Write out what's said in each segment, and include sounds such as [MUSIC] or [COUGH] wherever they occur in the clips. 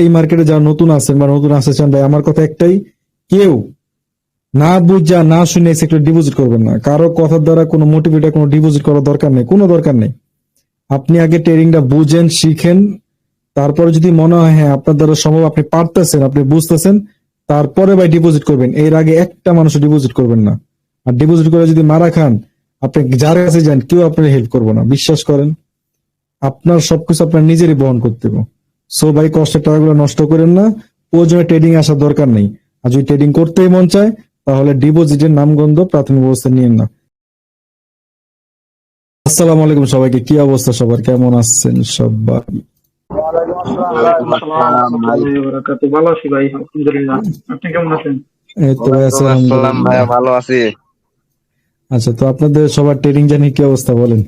এই মার্কেটে যারা নতুন আছেন বা নতুন আসতে চান, ভাই, আমার কথা একটাই, কেউ না বুঝা, না শুনে সেক্টর ডিপোজিট করবেন না। কারও কথার দ্বারা কোনো মোটিভেটে কোনো ডিপোজিট করার দরকার নেই, কোনো দরকার নেই। আপনি আগে ট্রেডিংটা বুঝেন, শিখেন, তারপরে যদি মনে হয় হ্যাঁ আপনার দ্বারা সম্ভব, আপনি পারতেছেন, আপনি বুঝতেছেন, তারপরে ভাই ডিপোজিট করবেন। এর আগে একটা মানুষ ডিপোজিট করবেন না। আর ডিপোজিট করে যদি মারা খান, আপনি যার কাছে যান, কেউ আপনার হেল্প করব না। বিশ্বাস করেন, আপনার সবকিছু আপনার নিজেরই বহন করতে হবে। সো ভাই কষ্টের টাকাগুলো নষ্ট করেন না। প্রয়োজনে ট্রেডিং আসার দরকার নেই। আর যদি ট্রেডিং করতেই মন চায় তাহলে ডিপোজিটের নামগন্ধ প্রাথমিক অবস্থা নিয়েন না। আসসালামু আলাইকুম সবাইকে। কি অবস্থা সবার? কেমন আছেন সবাই? ভালো আছি ভাই আলহামদুলিল্লাহ। আপনি কেমন আছেন? এই তো ভাই আসসালাম আলহামদুলিল্লাহ। ভালো আছি। আচ্ছা তো আপনাদের সবার ট্রেডিং জানি কি অবস্থা বলেন?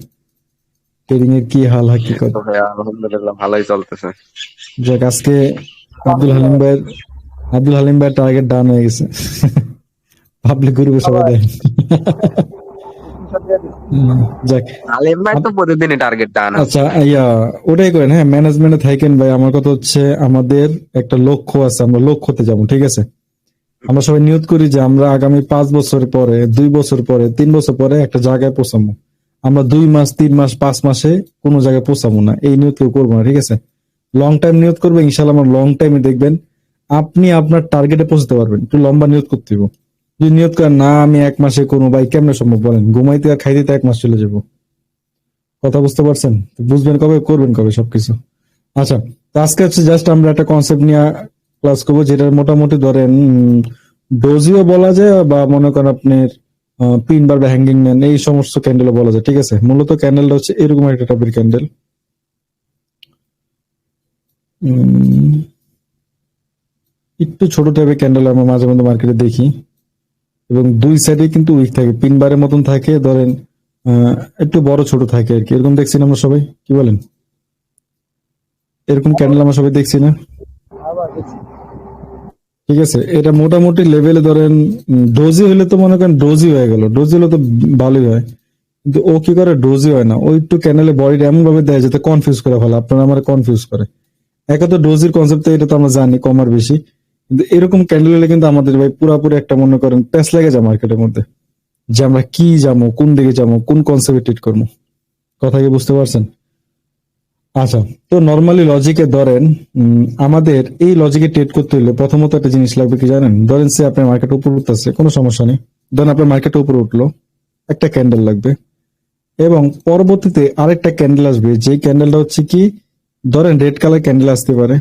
ট্রেডিং এর কি হাল হাকিকত আলহামদুলিল্লাহ ভালোই চলতেছে। যাক আজকে আব্দুল হালিম আব্দুল হালিম টার্গেট ডাউন হয়ে গেছে। পাবলিক গ্রুপে সবাই দেয় যাক। আলিম ভাই তো প্রতিদিনই টার্গেট টান আচ্ছা ইয়া ওটাই করেন হ্যাঁ ম্যানেজমেন্টে থাকেন ভাই আমার কথা হচ্ছে আমাদের একটা লক্ষ্য আছে আমরা লক্ষ্যতে যাব ঠিক আছে? আমরা সবাই নিয়ত করি যে আমরা আগামী পাঁচ বছর পরে দুই বছর পরে তিন বছর পরে একটা জায়গায় পৌঁছাবো। আমরা দুই মাস, তিন মাস, পাঁচ মাসে কোনো জায়গায় পৌঁছাবো না। এই নিয়ত কেউ করব না, ঠিক আছে? লং টাইম নিয়ত করবে ইনশাল্লাহ আমার লং টাইমে দেখবেন আপনি আপনার টার্গেটে পৌঁছতে পারবেন, একটু লম্বা নিয়ত করতে হবে যদি নিয়ত করেন, না, আমি এক মাসে কোনো ভাই কেমনে সম্ভব বলেন? ঘুমাইতে আর খাইতে এক মাস চলে যাব। কথা বুঝতে পারছেন? বুঝবেন কবে, করবেন কবে সবকিছু। আচ্ছা আজকে হচ্ছে জাস্ট আমরা একটা কনসেপ্ট নিয়ে ক্লাস করব যেটা মোটামুটি ধরেন ডোজিও বলা যায় বা মনে করেন আপনার পিন বার বা হ্যাঙ্গিং ম্যান এই সমস্ত ক্যান্ডেলও বলা যায়, ঠিক আছে? মূলত ক্যান্ডেলটা হচ্ছে এরকম একটা টাইপের ক্যান্ডেল একটু ছোট টাইপের ক্যান্ডেল আমরা মাঝে মধ্যে মার্কেটে দেখি। এবং দুই সাইডে কিন্তু উইক থাকে পিন বারের মতন থাকে, ধরেন একটু বড় ছোট থাকে আর কি। এরকম দেখছি না আমরা সবাই? কি বলেন? এরকম ক্যান্ডেল আমরা সবাই দেখছি না? ঠিক আছে? এটা মোটামুটি লেভেলে ধরেন ডোজি হলে তো মনে করেন ডোজি হয়ে গেল। ডোজি হলে তো ভালোই হয়। কিন্তু ও কি করে? ডোজি হয় না। ও একটু ক্যানেলে বডিটা এমন ভাবে দেয় যাতে কনফিউজ করে ফেলে। আপনারা আমার কনফিউজ করে। একে তো ডোজির কনসেপ্ট এটা তো আমরা জানি কমার বেশি। কিন্তু এরকম ক্যান্ডেল হলে কিন্তু আমাদের ভাই পুরাপুরি একটা মনে করেন প্যাস লেগে যায় মার্কেটের মধ্যে। যে আমরা কি যাব কোন দিকে যাব কোন কনসেপ্টে করব। কথা কি বুঝতে পারছেন? আচ্ছা তো নর্মালি লজিকে ধরেন আমাদের এই লজিকে ট্রেড করতে হলে প্রথমত একটা জিনিস লাগবে কি জানেন? ধরেন সে আপনার মার্কেট উপর উঠতেছে, কোনো সমস্যা নেই। ধরেন আপনার মার্কেট উপর উঠল, একটা ক্যান্ডেল লাগবে। এবং পরবর্তীতে আরেকটা ক্যান্ডেল আসবে যে ক্যান্ডেলটা হচ্ছে কি, ধরেন রেড কালার ক্যান্ডেল আসতে পারে।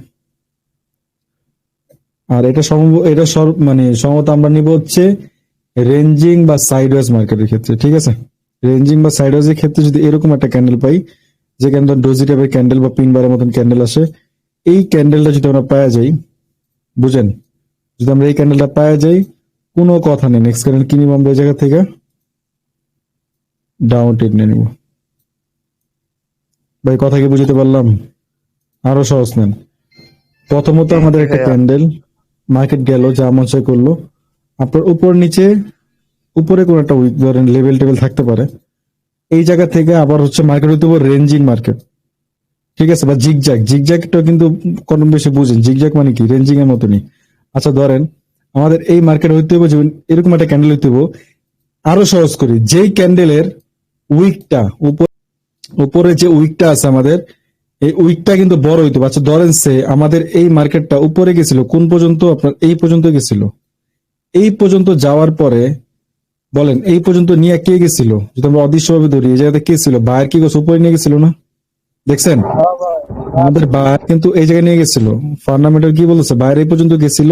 আর এটা সম্ভব এটা সর- মানে সম্ভবত আমরা নিব হচ্ছে রেঞ্জিং বা সাইডওয়েজ মার্কেটের ক্ষেত্রে, ঠিক আছে? রেঞ্জিং বা সাইডওয়েজ এর ক্ষেত্রে যদি এরকম একটা ক্যান্ডেল পাই যেখানে ধর ডোজি টাইপের ক্যান্ডেল বা পিন বারের মতন ক্যান্ডেল আসে এই ক্যান্ডেলটা যদি আমরা পাওয়া যাই বুঝেন? যদি আমরা এই ক্যান্ডেলটা পাওয়া যাই কোনো কথা নেই। নেক্সট ক্যান্ডেল কি নিব আমরা এই জায়গা থেকে ডাউন টেট নিয়ে নিব। ভাই কথা কি বুঝতে পারলাম? আরও সহজ নেন। প্রথমত আমাদের একটা ক্যান্ডেল মার্কেট গেল যা মন করল। আপনার উপর নিচে উপরে কোন একটা ধরেন লেভেল টেবিল থাকতে পারে। এই জায়গা থেকে আবার হচ্ছে মার্কেট হইতে পারে রেঞ্জিং মার্কেট ঠিক আছে? বা জিগজ্যাক জিগজ্যাকটা কিন্তু কম বেশি বুঝেন। জিগজ্যাক মানে কি? রেঞ্জিং এর মতনই। আচ্ছা ধরেন আমাদের এই মার্কেট হইতে হবে এরকম একটা ক্যান্ডেল হইতে হবে, আরও সহজ করি। যেই ক্যান্ডেলের উইকটা, উপরে যে উইকটা আছে আমাদের, এই উইকটা কিন্তু বড় হইতে আচ্ছা ধরেন সে আমাদের এই মার্কেটটা উপরে গেছিল, কোন পর্যন্ত? আপনার এই পর্যন্ত গেছিল। এই পর্যন্ত যাওয়ার পরে বলেন, এই পর্যন্ত নিয়ে কে গেছিল? যদি আমরা অদৃশ্যভাবে ধরি, এই জায়গাতে কে ছিল? বায়ার কি গেছে? উপরে নিয়ে গেছিল না? দেখছেন? আমাদের বায়ার কিন্তু এই জায়গায় নিয়ে গেছিল। ফান্ডামেন্টাল কি বলছে? বায়ার এই পর্যন্ত গেছিল,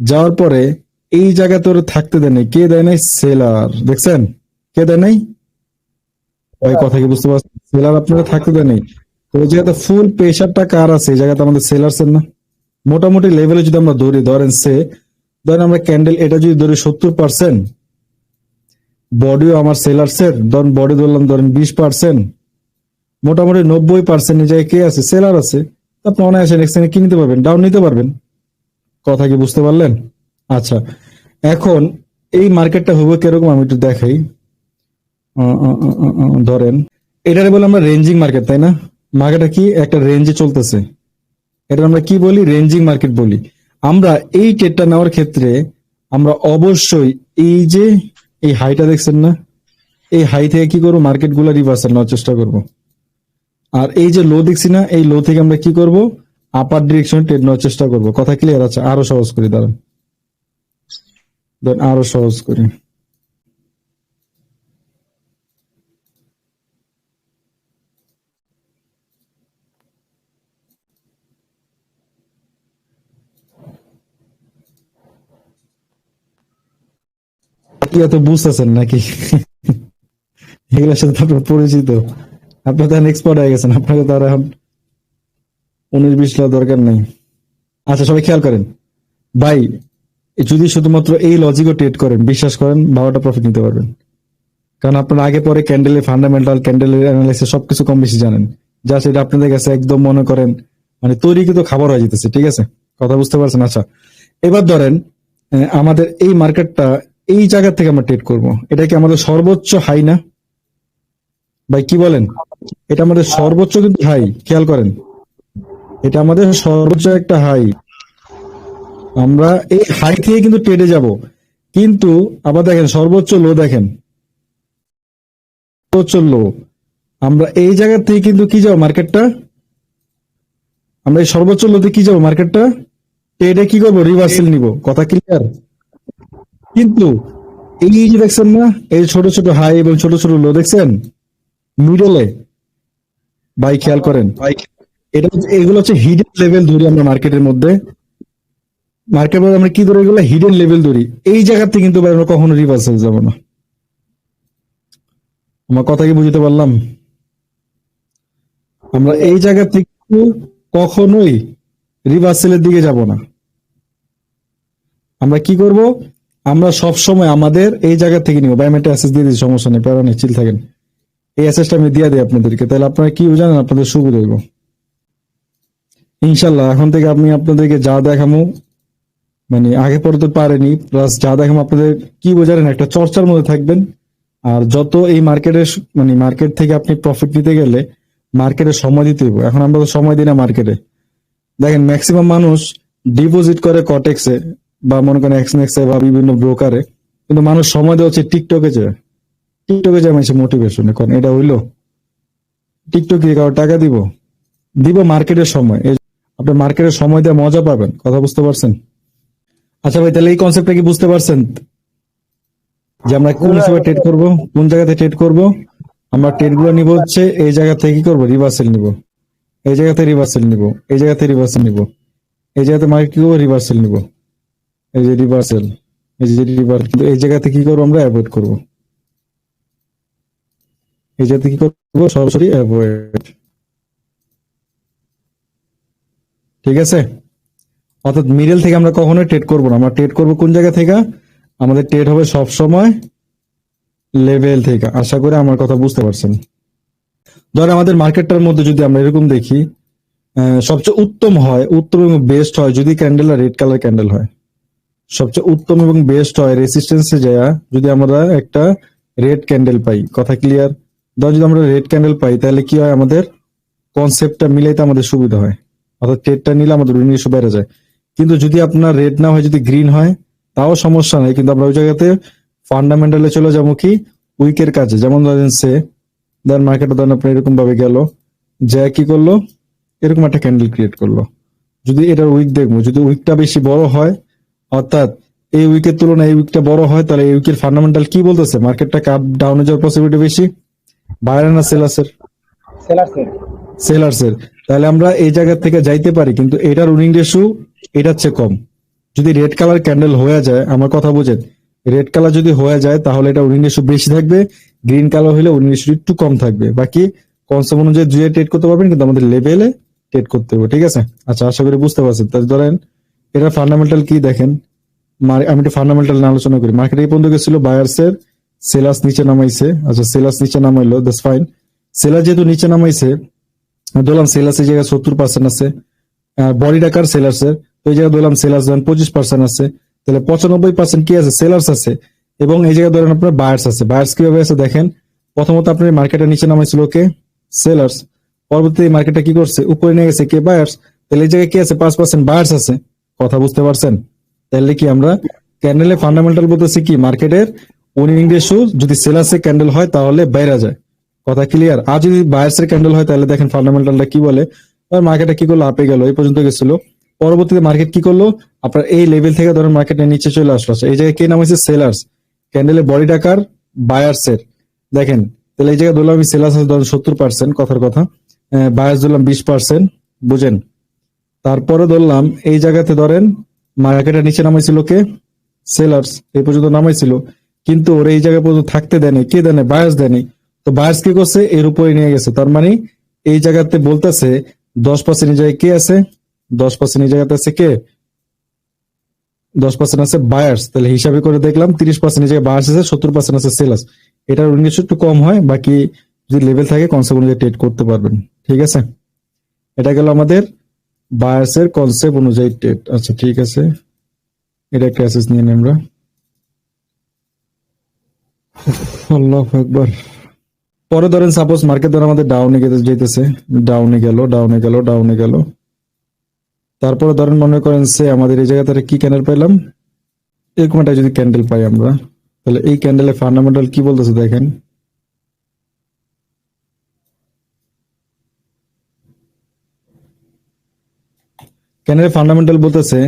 যাওয়ার পরে এই জায়গাতে ওরা থাকতে দেয় নাই। কে দেয় নাই? সেলার। দেখছেন? কে দেয় নাই? ওই কথা কি বুঝতে পারছেন? সেলার আপনারা থাকতে দেয় নাই। তো ওই জায়গাতে ফুল প্রেশারটা কার আছে? এই জায়গাতে আমাদের সেলার্স না? মোটামুটি লেভেলে যদি আমরা ধরি, ধরেন সে, ধরেন আমরা ক্যান্ডেল এটা যদি ধরি সত্তর পার্সেন্ট বডিও আমার সেলার্সের ধরেন বডি ধরলাম, ধরেন বিশ পার্সেন্ট মোটামুটি নব্বই পার্সেন্ট জায়গায় কে আছে? সেলার আছে। আপনি অনায়াসে নেক্সট কিনতে পারবেন ডাউন নিতে পারবেন। কথা কি বুঝতে পারলেন? আচ্ছা এখন এই মার্কেটটা হবে কীরকম আমি একটু দেখাই। ধরেন, এটারে বলে আমরা রেঞ্জিং মার্কেট তাই না? মার্কেটটা কি? একটা রেঞ্জে চলতেছে। এটা আমরা কি বলি? রেঞ্জিং মার্কেট বলি। আমরা এই ট্রেডটা নেওয়ার ক্ষেত্রে আমরা অবশ্যই এই যে এই হাইটা দেখছেন না? এই হাই থেকে কি করব? মার্কেটগুলা রিভার্সাল নেওয়ার চেষ্টা করব। আর এই যে লো দেখছি না, এই লো থেকে আমরা কি করব? আপার ডিরেকশন ট্রেড নেওয়ার চেষ্টা করব। কথা ক্লিয়ার আছে? আরও সহজ করি দাঁড়ান। আরও সহজ করি। কি এত বুঝতেছেন নাকি? এগুলোর সাথে আপনার পরিচিত। আপনার তো এক্সপার্ট হয়ে গেছেন, আপনাকে তো আর এখন উনিশ বিশ লাখ দরকার নেই। আচ্ছা সবাই খেয়াল করেন। ভাই, যদি শুধুমাত্র এই লজিকও ট্রেড করেন, বিশ্বাস করেন, বারোটা প্রফিট নিতে পারবেন। কারণ আপনারা আগে পরে ক্যান্ডেলের ফান্ডামেন্টাল ক্যান্ডেলের অ্যানালাইসিস সবকিছু কম বেশি জানেন। যা সেটা আপনাদের কাছে একদম মনে করেন মানে তৈরি কিন্তু খাবার হয়ে যেতেছে, ঠিক আছে? কথা বুঝতে পারছেন? আচ্ছা এবার ধরেন আমাদের এই মার্কেটটা এই জায়গা থেকে আমরা ট্রেড করব। এটা কি আমাদের সর্বোচ্চ হাই না? ভাই, কি বলেন? এটা আমাদের সর্বোচ্চ কিন্তু হাই খেয়াল করেন। এটা আমাদের সর্বোচ্চ একটা হাই আমরা এই হাই থেকে কিন্তু ট্রেডে যাব। কিন্তু আবার দেখেন, সর্বোচ্চ লো দেখেন। সর্বোচ্চ লো আমরা এই জায়গা থেকে কিন্তু কি যাব মার্কেটটা আমরা এই সর্বোচ্চ লোতে কি যাব মার্কেটটা ট্রেডে কি করব? রিভার্সেল নিব। কথা ক্লিয়ার কিন্তু এই যে দেখছেন না, এই ছোট ছোট হাই এবং ছোট ছোট লো, দেখছেন? মিডলে ভাই, খেয়াল করেন। এটা এগুলো হচ্ছে হিডেন লেভেল ধরি আমরা মার্কেটের মধ্যে। মার্কেট মধ্যে আমরা কি ধরি? এগুলো হিডেন লেভেল ধরি এই জায়গাতে কিন্তু ভাই আমরা কখনো রিভার্সাল যাব না। আমার কথা কি বুঝতে পারলাম? আমরা এই জায়গা থেকে কখনোই রিভার্সেলের দিকে যাব না। আমরা কি করব? আমরা সব সময় আমাদের এই জায়গা থেকে নিব। বায়োমেট্রিক অ্যাসেস দিয়ে দিই সমস্যা নেই, প্যারা নেই চিল থাকেন। এই অ্যাসেসটা আমি দিয়ে দিই আপনাদেরকে। তাহলে আপনারা কি জানেন, আপনাদের সুবিধা হইব? ইনশাল্লাহ এখন থেকে আমি আপনাদেরকে যা দেখামো মানে আগে পরে তো পারেনি প্লাস যা দেখামো, আপনাদের কি বোঝারেন একটা চর্চার মধ্যে থাকবেন। আর যত এই মার্কেটের মানে মার্কেট থেকে আপনি প্রফিট নিতে গেলে মার্কেটে সময় দিতে হইব। এখন আমরা তো সময় দিই না মার্কেটে দেখেন ম্যাক্সিমাম মানুষ ডিপোজিট করে কটেক্সে বা মনে করেন এক্সনেক্সে বা বিভিন্ন ব্রোকারে কিন্তু মানুষ সময় দেওয়া হচ্ছে টিকটকে যে টিকটকে যে মানুষের মোটিভেশন এখন এটা হইল। টিকটক দিয়ে কারও টাকা দিব দিব মার্কেটের সময়। আপনি মার্কেটের সময় দিয়ে মজা পাবেন কথা বুঝতে পারছেন? আচ্ছা ভাই তাহলে এই কনসেপ্টটা কি বুঝতে পারছেন? যে আমরা কোন হিসেবে ট্রেড করব কোন জায়গাতে ট্রেড করব? আমরা ট্রেডগুলো নিব হচ্ছে এই জায়গা থেকে কি করব? রিভার্সেল নিব। এই জায়গাতে রিভার্সেল নিব এই জায়গাতে রিভার্সেল নিব। এই জায়গাতে মার্কেট কি করব রিভার্সাল নিব। এই যে রিভার্সাল এই যে রিভার কিন্তু এই জায়গাতে কি করব আমরা? অ্যাভয়েড করব। এই জায়গাতে কি করব? সরাসরি অ্যাভয়েড ঠিক আছে? অর্থাৎ মিডল থেকে আমরা কখনোই ট্রেড করব না। আমরা ট্রেড করব কোন জায়গা থেকে? আমাদের ট্রেড হবে সব সময় লেভেল থেকে। আশা করি আমার কথা বুঝতে পারছেন। ধর আমাদের মার্কেটটার মধ্যে যদি আমরা এরকম দেখি সবচেয়ে উত্তম হয়, উত্তম এবং বেস্ট হয় যদি ক্যান্ডেল আর রেড কালার ক্যান্ডেল হয়। সবচেয়ে উত্তম এবং বেস্ট হয় রেসিস্টেন্সে যায় যদি আমরা একটা রেড ক্যান্ডেল পাই। কথা ক্লিয়ার ধর যদি আমরা রেড ক্যান্ডেল পাই, তাহলে কি হয় আমাদের? কনসেপ্টটা মিলাইতে আমাদের সুবিধা হয়। অর্থাৎ ট্রেডটা নিলে আমাদের ইস্যু বেড়ে যায়। কিন্তু যদি আপনার রেড না হয়, যদি গ্রিন হয়, তাও সমস্যা নেই। কিন্তু আমরা ওই জায়গাতে ফান্ডামেন্টালে চলে যাব কি? উইকের কাছে যেমন ধরেন সে, ধরেন মার্কেটে ধরেন আপনার এরকম ভাবে গেল, যে কি করল? এরকম একটা ক্যান্ডেল ক্রিয়েট করল। যদি এটার উইক দেখব, যদি উইকটা বেশি বড় হয় অর্থাৎ এই উইকের তুলনায় এই উইকটা বড় হয় তাহলে এই উইকের ফান্ডামেন্টাল কি বলতেছে? মার্কেটটা কাপ ডাউনে যাওয়ার পসিবিলিটি বেশি? বাইরে না সেলাসের সেলার্সের তাহলে আমরা এই জায়গা থেকে যাইতে পারি কিন্তু এটার উইনিং রেশু এটার চেয়ে কম। যদি রেড কালার ক্যান্ডেল হয়ে যায় আমার কথা বুঝেন রেড কালার যদি হয়ে যায় তাহলে এটা উইনিং রেশু বেশি থাকবে গ্রিন কালার হলে উইনিং রেশু একটু কম থাকবে। বাকি কনসেপ্ট অনুযায়ী দুইয়ে ট্রেড করতে পারবেন কিন্তু আমাদের লেভেলে ট্রেড করতে হবে ঠিক আছে? আচ্ছা আশা করি বুঝতে পারছেন। তাহলে ধরেন এটা ফান্ডামেন্টাল কি দেখেন? আমি একটু ফান্ডামেন্টাল আলোচনা করি। মার্কেট এই পর্যন্ত গেছিল বায়ার্সের সেলাস নিচে নামাইছে। আচ্ছা সেলাস নিচে নামাইলো দ্যাটস ফাইন সেলার যেহেতু নিচে নামাইছে, ধরলাম সেলার্স এই জায়গায় সত্তর পার্সেন্ট আছে বডি ডাকার সেলার্স এর তো এই জায়গায় ধরলাম সেলার্স ধরেন পঁচিশ পার্সেন্ট আছে। তাহলে পঁচানব্বই পার্সেন্ট কি আছে? সেলার্স আছে। এবং এই জায়গায় ধরেন আপনার বায়ার্স আছে। বায়ার্স কীভাবে আছে দেখেন? প্রথমত আপনার মার্কেটের নিচে নামাইছিল কে? সেলার্স পরবর্তী মার্কেটটা কি করছে? উপরে নিয়ে গেছে কে? বায়ার্স তাহলে এই জায়গায় কি আছে? পাঁচ পার্সেন্ট বায়ার্স আছে। কথা বুঝতে পারছেন? তাহলে কি আমরা ক্যান্ডেলে ফান্ডামেন্টাল বলতেছি কি? মার্কেটের উইনিং রেশিও যদি সেলার্সের ক্যান্ডেল হয় তাহলে বাইরে যায়। কথা ক্লিয়ার আর যদি বায়ার্স এর ক্যান্ডেল হয় তাহলে দেখেন ফান্ডামেন্টালটা কি বলে? মার্কেটে কি করল? আপে গেল এই পর্যন্ত গেছিল। পরবর্তীতে মার্কেট কি করল? আপনার এই লেভেল থেকে ধরেন মার্কেটের নিচে চলে আসলো। আচ্ছা, এই জায়গায় কে নাম হয়েছে? সেলার্স ক্যান্ডেলের বডি টাকার বায়ার্স এর দেখেন তাহলে এই জায়গায় ধরলাম আমি সেলার্স ধরেন সত্তর পার্সেন্ট কথার কথা। বায়ার্স ধরলাম বিশ পার্সেন্ট বুঝেন? তারপরে ধরলাম, এই জায়গাতে ধরেন মার্কেটের নিচে নামাইছিল কে? সেলার্স এই পর্যন্ত নামাইছিল। কিন্তু ওরা এই জায়গায় পর্যন্ত থাকতে দেয়নি। কে দেয়নি? বায়ার্স দেয়নি। তো বায়ার্স কি করছে? এর উপরে নিয়ে গেছে। তার মানে এই জায়গাতে বলতেছে, দশ পার্সেন্ট এই জায়গায় কে আছে? দশ পার্সেন্ট এই জায়গাতে আছে কে? দশ পার্সেন্ট আছে বায়ার্স তাহলে হিসাবে করে দেখলাম, তিরিশ পার্সেন্ট এই জায়গায় বায়ার্স আছে, সত্তর পার্সেন্ট আছে সেলার্স এটার উনিশ একটু কম হয়, বাকি যদি লেভেল থাকে কনসেপ্ট অনুযায়ী ট্রেড করতে পারবেন। ঠিক আছে? এটা গেল আমাদের বায়ার্স এর কনসেপ্ট অনুযায়ী ট্রেড আচ্ছা ঠিক আছে। এটা একটা অ্যাসেস নিয়ে নিই আমরা। আল্লাহ একবার পরে ধরেন সাপোজ মার্কেট ধরে আমাদের ডাউনে গেতে যেতেছে। ডাউনে গেল ডাউনে গেল ডাউনে গেল। তারপরে ধরেন, মনে করেন সে আমাদের এই জায়গাতে কি ক্যান্ডেল পেলাম এরকম একটা যদি ক্যান্ডেল পাই আমরা, তাহলে এই ক্যান্ডেলের ফান্ডামেন্টাল কি বলতেছে দেখেন। ক্যান্ডেলের ফান্ডামেন্টাল বলতেছে,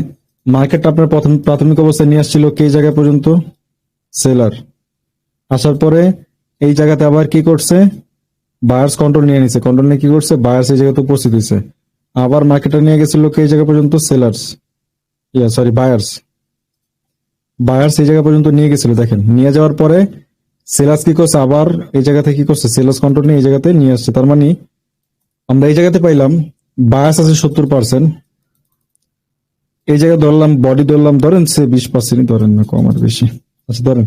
মার্কেটটা আপনার প্রথম প্রাথমিক অবস্থায় নিয়ে আসছিল কে জায়গা পর্যন্ত? সেলার। আসার পরে এই জায়গাতে আবার কি করছে? বায়ার্স কন্ট্রোল নিয়ে নিছে। কন্ট্রোল নিয়ে কি করছে? বায়ার্স এই জায়গাতে উপস্থিত হয়েছে। আবার মার্কেটে নিয়ে গেছিল কে এই জায়গা পর্যন্ত? Sellers. Yeah, sorry, buyers. Buyers এই জায়গা পর্যন্ত নিয়ে গেছিল, দেখেন। নিয়ে যাওয়ার পরে সেলার্স কি করছে? আবার এই জায়গাতে কি করছে? সেলার্স কন্ট্রোল নিয়ে এই জায়গাতে নিয়ে আসছে। তার মানে আমরা এই জায়গাতে পাইলাম, বায়ার্স আছে সত্তর পার্সেন্ট। এই জায়গায় ধরলাম বডি ধরলাম, ধরেন সে বিশ পার্সেন্টই ধরেন না কম আর বেশি। আচ্ছা ধরেন।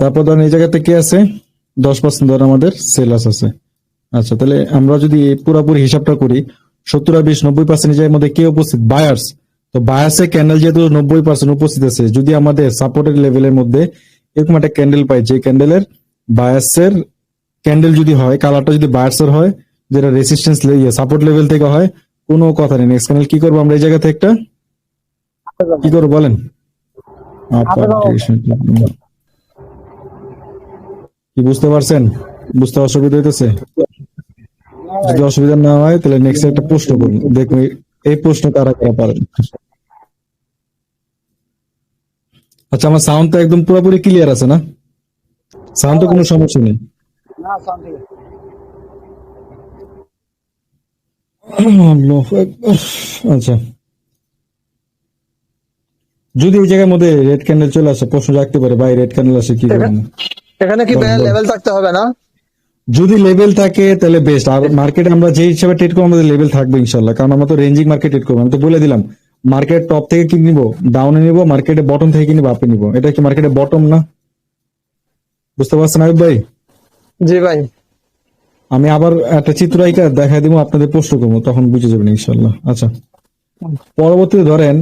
তারপর ধরেন এই জায়গাতে কে আছে? দশ পার্সেন্ট ধরেন আমাদের সেলাস আছে। আচ্ছা তাহলে আমরা যদি এই পুরোপুরি হিসাবটা করি, সত্তর বিশ, নব্বই পার্সেন্ট এর মধ্যে কে উপস্থিত? বায়ার্স তো বায়ার্সের ক্যান্ডেল যেহেতু নব্বই পার্সেন্ট উপস্থিত আছে, যদি আমাদের সাপোর্টের লেভেলের মধ্যে এরকম একটা ক্যান্ডেল পাই, যে ক্যান্ডেলের বায়ার্সের ক্যান্ডেল যদি হয় কালারটা যদি বায়ার্সের হয়, যেটা রেসিস্টেন্স সাপোর্ট লেভেল থেকে হয়, কোনো কথা নেই। নেক্সট ক্যান্ডেল কি করব আমরা এই জায়গা থেকে একটা? কি করব বলেন? কি বুঝতে পারছেন? বুঝতে অসুবিধা হইতেছে? যদি অসুবিধা না হয় তাহলে নেক্সট একটা প্রশ্ন করুন। দেখুন এই- প্রশ্ন কারা কারা পারেন? আচ্ছা আমার সাউন্ড তো একদম পুরোপুরি ক্লিয়ার আছে না? সাউন্ড তো কোনো সমস্যা নেই। আচ্ছা। যদি ওই জায়গার মধ্যে রেড ক্যান্ডেল চলে আসে প্রশ্ন রাখতে পারে ভাই রেড ক্যান্ডেল আসে কি করবেন এখানে কি। লেভেল থাকতে হবে না? যদি লেভেল থাকে তাহলে বেস্ট আর মার্কেটে আমরা যে হিসাবে ট্রেড করব আমাদের লেভেল থাকবে ইনশাল্লাহ কারণ আমরা তো রেঞ্জিং মার্কেট ট্রেড করব। আমি তো বলে দিলাম মার্কেট টপ থেকে কি নিবো? ডাউনে নিবো মার্কেটে বটম থেকে কি নিবো? আপে নিবো। এটা কি মার্কেটে বটম না? বুঝতে পারছেন আয়ুব ভাই? জি ভাই। আমি আবার একটা চিত্র আইকা দেখা দিব আপনাদের প্রশ্ন করব তখন বুঝে যাবেন ইনশাল্লাহ আচ্ছা। পরবর্তীতে ধরেন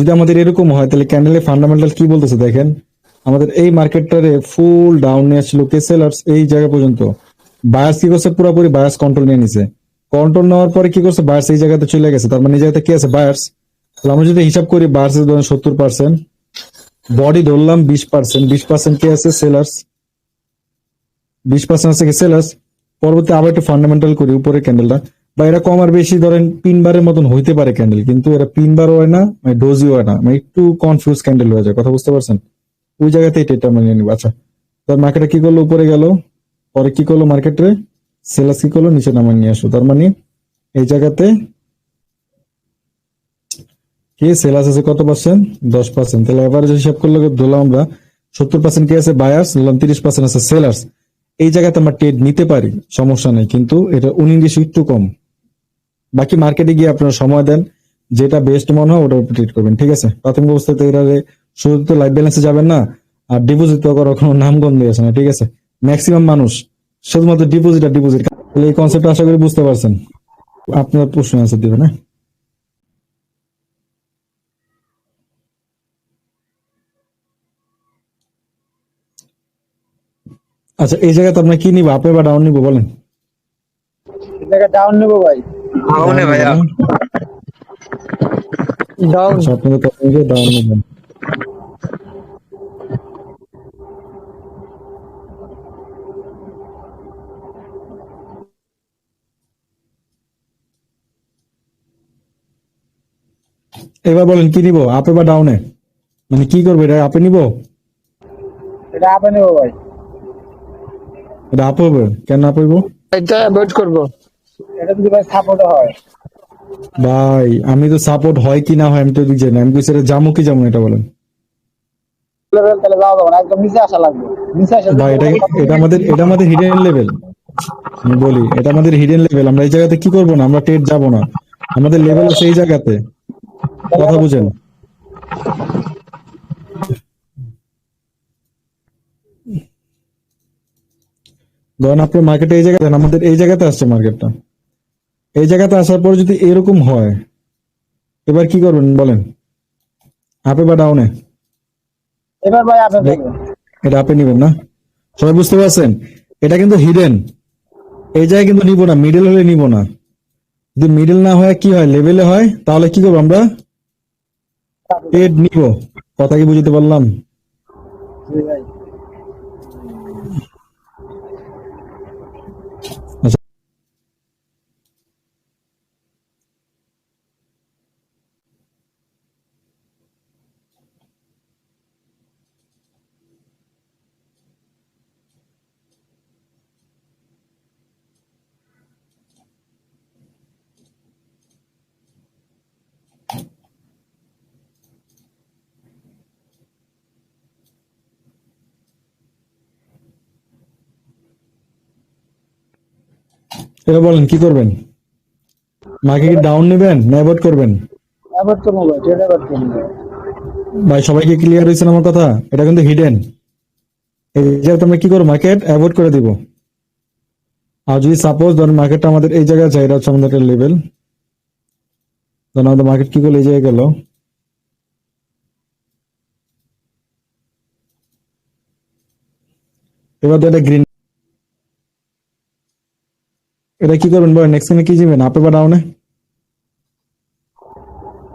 যদি আমাদের এরকম হয়, তাহলে ক্যান্ডেলের ফান্ডামেন্টাল কি বলতেছে দেখেন? আমাদের এই মার্কেটটারে ফুল ডাউন নিয়ে আসছিল কে সেলার্স এই জায়গা পর্যন্ত। বায়াস কি করছে? পুরোপুরি বায়াস কন্ট্রোল নিয়ে নিছে। কন্ট্রোল নেওয়ার পরে কি করছে? বায়ার্স এই জায়গাতে চলে গেছে। তার মানে এই জায়গাতে কি আছে? বায়ার্স তাহলে আমরা যদি হিসাব করি বায়ার্স ধরেন সত্তর পার্সেন্ট বডি ধরলাম বিশ পার্সেন্ট বিশ পার্সেন্ট কি আছে? সেলার্স বিশ পার্সেন্ট আছে কি? সেলার্স পরবর্তী আবার একটু ফান্ডামেন্টাল করি উপরে ক্যান্ডেলটা বা এটা কম আর বেশি ধরেন পিন বারের মতন হইতে পারে ক্যান্ডেল কিন্তু এটা পিন বার হয় না মানে ডোজিও হয় না মানে একটু কনফিউজ ক্যান্ডেল হয়ে যায়, কথা বুঝতে পারছেন? ওই জায়গাতেই এটা মানে নিব। আচ্ছা তার মার্কেটে কি করল, উপরে গেল, পরে কি করল মার্কেটে সেলাস কি করল, নিচে নামান নিয়ে আসলো, তার মানে এই জায়গাতে কি সেলাস আছে কত পার্সেন্ট দশ পার্সেন্ট তাহলে এবার হিসাব করলে ধরলাম আমরা, সত্তর পার্সেন্ট কি আছে বায়ার্স ধরলাম তিরিশ পার্সেন্ট আছে সেলার্স এই জায়গাতে আমরা ট্রেড নিতে পারি, সমস্যা নেই, কিন্তু এটা উনিশ একটু কম। বাকি মার্কেটে গিয়ে আপনারা সময় দেন, যেটা বেস্ট মনে হয় ওটা ট্রেড করবেন, ঠিক আছে? প্রাথমিক অবস্থাতে এরা শুধু তো লাইফ ব্যালেন্সে যাবেন না, আর ডিপোজিট তো কোনো নামগন্ধ আছে না, ঠিক আছে? ম্যাক্সিমাম মানুষ, শুধুমাত্র ডিপোজিট আর ডিপোজিট এই কনসেপ্ট আশা করি বুঝতে পারছেন। আপনার প্রশ্ন আনসার দিবেন হ্যাঁ? আচ্ছা এই জায়গাতে আপনার কি নিবো? আপে বা ডাউন নিবো, বলেন। এই জায়গা ডাউন নেব ভাই। ডাউনে ভাইয়া। ডাউন আপনাদের তখন ডাউন নেবেন এবার বলেন কি নিব আপে বা ডাউনে মানে কি করবে? এটা আপে নিব? এটা আপে নেব ভাই। এটা আপ হবে। কেন আপ হইব? এটা অ্যাভয়েড করব। এটা যদি ভাই সাপোর্ট হয়। ভাই আমি তো সাপোর্ট হয় কি না হয় আমি তো বুঝি না। আমি কিছু যাব কি যাব এটা বলেন। লেভেল তাহলে যাওয়া যাবে না একদম নিচে আসা লাগবে। নিচে আসা ভাই এটা এটা আমাদের এটা আমাদের হিডেন লেভেল আমি বলি এটা আমাদের হিডেন লেভেল আমরা এই জায়গাতে কি করব না? আমরা টেট যাব না। আমাদের লেভেল আছে এই জায়গাতে। কথা বুঝেন। ধরেন আপনি মার্কেটে এই জায়গাতে আমাদের এই জায়গাতে আসছে মার্কেটটা এই জায়গাতে আসার পর যদি এরকম হয় এবার কি করবেন বলেন? আপে বা ডাউনে? এবার ভাই আপে এটা আপনি নিবেন না। সবাই বুঝতে পারছেন? এটা কিন্তু হিডেন এই জায়গায় কিন্তু নিব না মিডল হলে নিব না। যদি মিডল না হয় কি হয়? লেভেলে হয় তাহলে কি করব আমরা? পেড নিব। কথা কি বুঝতে পারলাম? এবার বলেন কি করবেন? মাকে কি ডাউন নেবেন? না অ্যাভয়েড করবেন? তো মোবাইল ট্রেড এবার তো মোবাইল ভাই সবাইকে ক্লিয়ার হয়েছে আমার কথা? এটা কিন্তু হিডেন এই জায়গাতে আমরা কি করো মার্কেট অ্যাভয়েড করে দিব। আর যদি সাপোজ ধরেন মার্কেটটা আমাদের এই জায়গায় চাই এটা হচ্ছে আমাদের একটা লেভেল ধরেন আমাদের মার্কেট কি করল? এই জায়গায় গেল। এবার তো এটা গ্রিন এটা কি করবেন বলেন নেক্সট কি যাবেন? আপে বা ডাউনে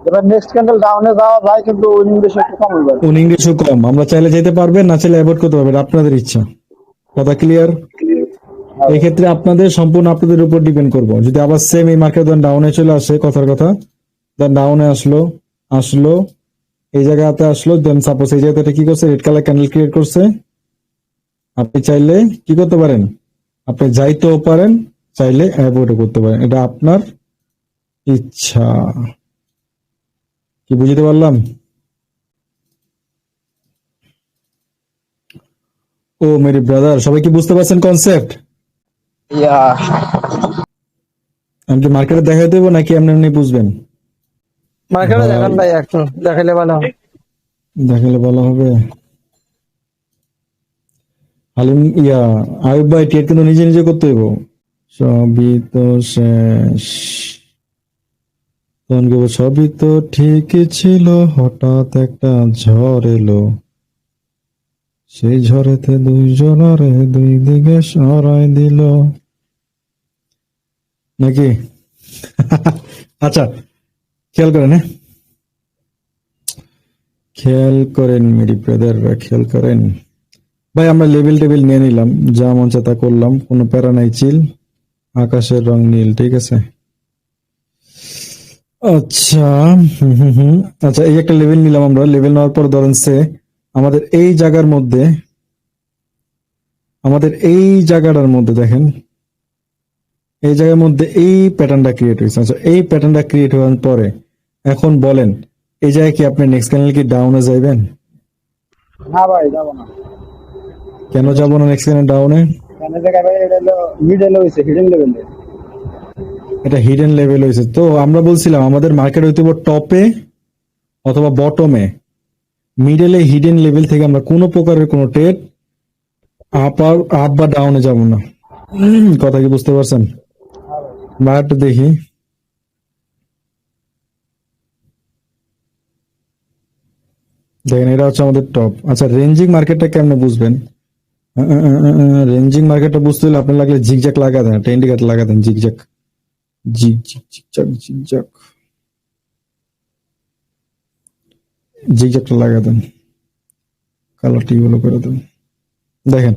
এবার নেক্সট ক্যান্ডেল ডাউনে যাওয়া ভাই কিন্তু উইনিং রেশিও একটু কম হবে উইনিং রেশিও কম। আমরা চাইলে যেতে পারবেন না চাইলে অ্যাভয়েড করতে পারবেন আপনাদের ইচ্ছা। কথা ক্লিয়ার এই ক্ষেত্রে আপনাদের সম্পূর্ণ আপনাদের উপর ডিপেন্ড করব। যদি আবার সেম এই মার্কেট দেন ডাউনে চলে আসে কথার কথা দেন ডাউনে আসলো আসলো এই জায়গাতে আসলো দেন সাপোজ এই জায়গাতে কি করছে? রেড কালার ক্যান্ডেল ক্রিয়েট করছে। আপনি চাইলে কি করতে পারেন? আপনি যাইতেও পারেন চাইলে অ্যাভয়েড করতে পারেন। এটা আপনার ইচ্ছা। কি বুঝতে পারলাম? ও মেরি ব্রাদার সবাই কি বুঝতে পারছেন কনসেপ্ট আমি কি মার্কেটে দেখাই দেবো নাকি এমনি এমনি বুঝবেন? মার্কেটে দেখান ভাই একটু দেখাইলে ভালো। দেখালে ভালো হবে। হালিম ইয়া আয়ুব ভাই টেট কিন্তু নিজে নিজে করতে হইব। সবই তো শেষ। তখন কি সবই তো ঠিকই ছিল, হঠাৎ একটা ঝড় এলো। সেই ঝড়েতে দুইজনারে দুই দিকে সরাই দিল। নাকি? [LAUGHS] আচ্ছা খেয়াল করেন হ্যাঁ? খেয়াল করেন মেরি ব্রাদাররা খেয়াল করেন। ভাই, আমরা লেভেল টেবিল নিয়ে নিলাম, যা মন তা করলাম, কোনো প্যারা নাই, চিল। আকাশের রং নীল ঠিক আছে? আচ্ছা হুম হুম। আচ্ছা এই একটা লেভেল নিলাম আমরা। লেভেল নেওয়ার পর ধরেন সে আমাদের এই জায়গার মধ্যে আমাদের এই জায়গাটার মধ্যে দেখেন এই জায়গার মধ্যে এই প্যাটার্নটা ক্রিয়েট হয়েছে। আচ্ছা এই প্যাটার্নটা ক্রিয়েট হওয়ার পরে এখন বলেন এই জায়গায় কি আপনি নেক্সট ক্যানেল কি ডাউনে যাইবেন? না ভাই যাব না। কেন যাব না নেক্সট ক্যানেল ডাউনে ভাই এটা হিডেন লেভেলে হয়েছে তো আমরা বলছিলাম, আমাদের মার্কেট হইতে টপে অথবা বটমে মিডলে হিডেন লেভেল থেকে আমরা কোনো প্রকারের কোনো ট্রেড আপ আপ বা ডাউনে যাব না। কথা কি বুঝতে পারছেন? মার্কেট দেখি। দেখেন, এটা হচ্ছে আমাদের টপ আচ্ছা রেঞ্জিং মার্কেটটা কেমনে বুঝবেন? রেঞ্জিং মার্কেটটা বুঝতে হলে আপনার লাগলে জিগজ্যাক লাগা দেন একটা ইন্ডিকেটর লাগা then zigzag zig zig zigzag zigzag জিগজ্যাগটা লাগা দেন কালারটি গুলো করে দেন। দেখেন,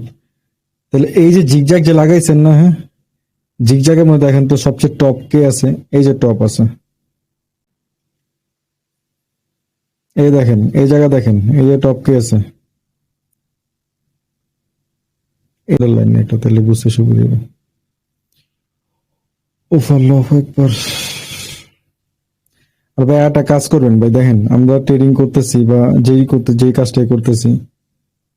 তাহলে এই যে জিগজ্যাগ যে লাগাইছেন না হ্যাঁ? জিগজ্যাগের মধ্যে দেখেন তো সবচেয়ে টপ কে আছে? এই যে টপ আছে। এই দেখেন, এই জায়গা দেখেন, এই যে টপ কে আছে। এটা লাইন এটা তাহলে বুঝতে শুরু করে দেবে উফ, আল্লাহ একবার। আর ভাই, একটা কাজ করবেন ভাই, দেখেন, আমরা ট্রেডিং করতেছি বা যেই করতে যেই কাজটাই করতেছি,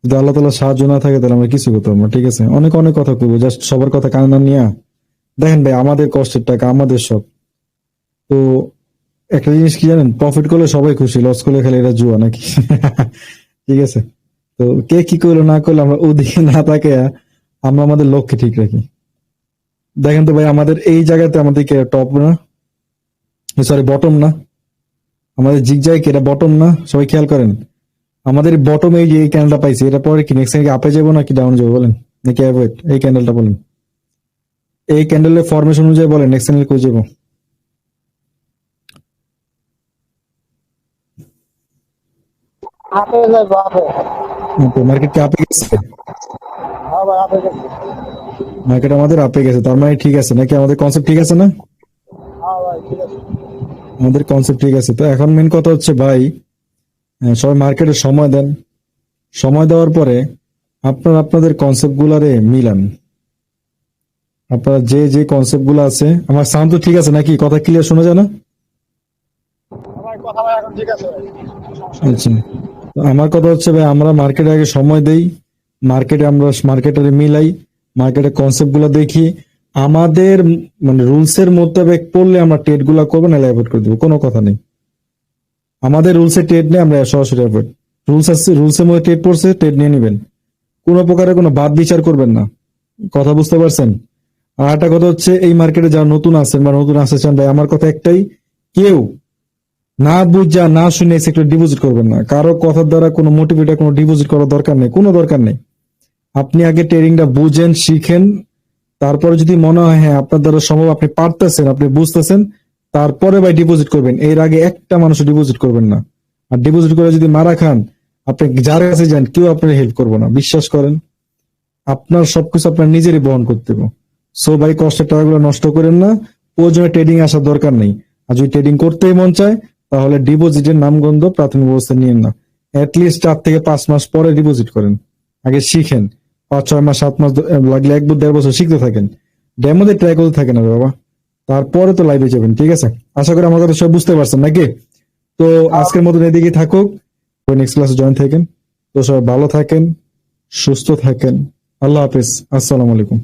যদি আল্লাহ তালা সাহায্য না থাকে, তাহলে আমরা কিছু করতে ঠিক আছে? অনেক অনেক কথা করব, জাস্ট সবার কথা কানে না নিয়ে। দেখেন ভাই, আমাদের কষ্টের টাকা, আমাদের সব। তো একটা জিনিস কি জানেন? প্রফিট করলে সবাই খুশি লস করলে খালি এটা জুয়া নাকি? [LAUGHS] ঠিক আছে? তো কে কি করল না করল আমরা ওদিকে না তাকে আমরা আমাদের লক্ষ্যে ঠিক রাখি। দেখেন তো ভাই, আমাদের এই জায়গাতে আমাদের টপ না? সরি বটম না? আমাদের জিগজাই কি, এটা বটম না? সবাই খেয়াল করেন। আমাদের বটম এই যে এই ক্যান্ডেলটা পাইছি, এটা পরে কি নেক্সট আপে যাব নাকি ডাউন যাব বলেন? নাকি অ্যাভয়েড এই ক্যান্ডেলটা বলেন। এই ক্যান্ডেলের ফরমেশন অনুযায়ী বলেন নেক্সট ক্যান্ডেল কই যাব? আপে যাইবো আপে মার্কেট কি আপে গেছে? হ্যাঁ ভাই আপে গেছে। মার্কেট আমাদের আপে গেছে তার মানে ঠিক আছে নাকি আমাদের কনসেপ্ট ঠিক আছে না? হ্যাঁ ভাই ঠিক আছে। আমাদের কনসেপ্ট ঠিক আছে তো এখন মেন কথা হচ্ছে ভাই সবাই মার্কেটে সময় দেন। সময় দেওয়ার পরে আপনার আপনাদের কনসেপ্ট গুলারে মিলান। আপনার যে যে কনসেপ্টগুলো আছে আমার সাউন্ড তো ঠিক আছে নাকি? কথা ক্লিয়ার শোনা যায় না? ভাই কথা এখন ঠিক আছে আচ্ছা। আমার কথা হচ্ছে ভাই, আমরা মার্কেটে আগে সময় দেই মার্কেটে আমরা মার্কেটে মিলাই মার্কেটের কনসেপ্টগুলো দেখি। আমাদের মানে রুলস এর মোতাবেক পড়লে আমরা ট্রেডগুলা করব না অ্যাভয়েড করে দেবো, কোনো কথা নেই। আমাদের রুলস ট্রেড নিয়ে আমরা সরাসরি অ্যাভয়েড রুলস আছে রুলস এর মধ্যে ট্রেড পড়ছে ট্রেড নিয়ে নেবেন। কোনো প্রকারে কোনো বাদ বিচার করবেন না। কথা বুঝতে পারছেন? আর একটা কথা হচ্ছে, এই মার্কেটে যারা নতুন আছেন বা নতুন আসেছেন ভাই, আমার কথা একটাই, কেউ না বুঝা, না শুনে সেক্টর ডিপোজিট করবেন না। কারও কথার দ্বারা কোনো মোটিভেটে কোনো ডিপোজিট করার দরকার নেই, কোনো দরকার নেই। আপনি আগে ট্রেডিংটা বুঝেন, শিখেন, তারপরে যদি মনে হয় হ্যাঁ আপনার দ্বারা সম্ভব, আপনি পারতেছেন, আপনি বুঝতেছেন, তারপরে ভাই ডিপোজিট করবেন। এর আগে একটা মানুষ ডিপোজিট করবেন না। আর ডিপোজিট করে যদি মারা খান, আপনি যার কাছে যান, কেউ আপনার হেল্প করব না। বিশ্বাস করেন, আপনার সবকিছু আপনার নিজেরই বহন করতে হবে। সো ভাই, কষ্টের টাকাগুলো নষ্ট করেন না। প্রয়োজনে ট্রেডিং আসার দরকার নেই। আর যদি ট্রেডিং করতেই মন চায় তাহলে ডিপোজিটের নামগন্ধ প্রাথমিক অবস্থা নিয়েন না। অ্যাটলিস্ট চার থেকে পাঁচ মাস পরে ডিপোজিট করেন। আগে শিখেন। পাঁচ, ছয় মাস, সাত মাস লাগলে এক দেড় বছর শিখতে থাকেন। ডেমোতে ট্রাই করতে থাকেন না বাবা। তারপরে তো লাইভে যাবেন, ঠিক আছে? আশা করি আমার কথা সব বুঝতে পারছেন নাকি? তো আজকের মতন এদিকে থাকুক। নেক্সট ক্লাসে জয়েন থাকেন। তো সবাই ভালো থাকেন, সুস্থ থাকেন। আল্লাহ হাফিজ। আসসালামু আলাইকুম।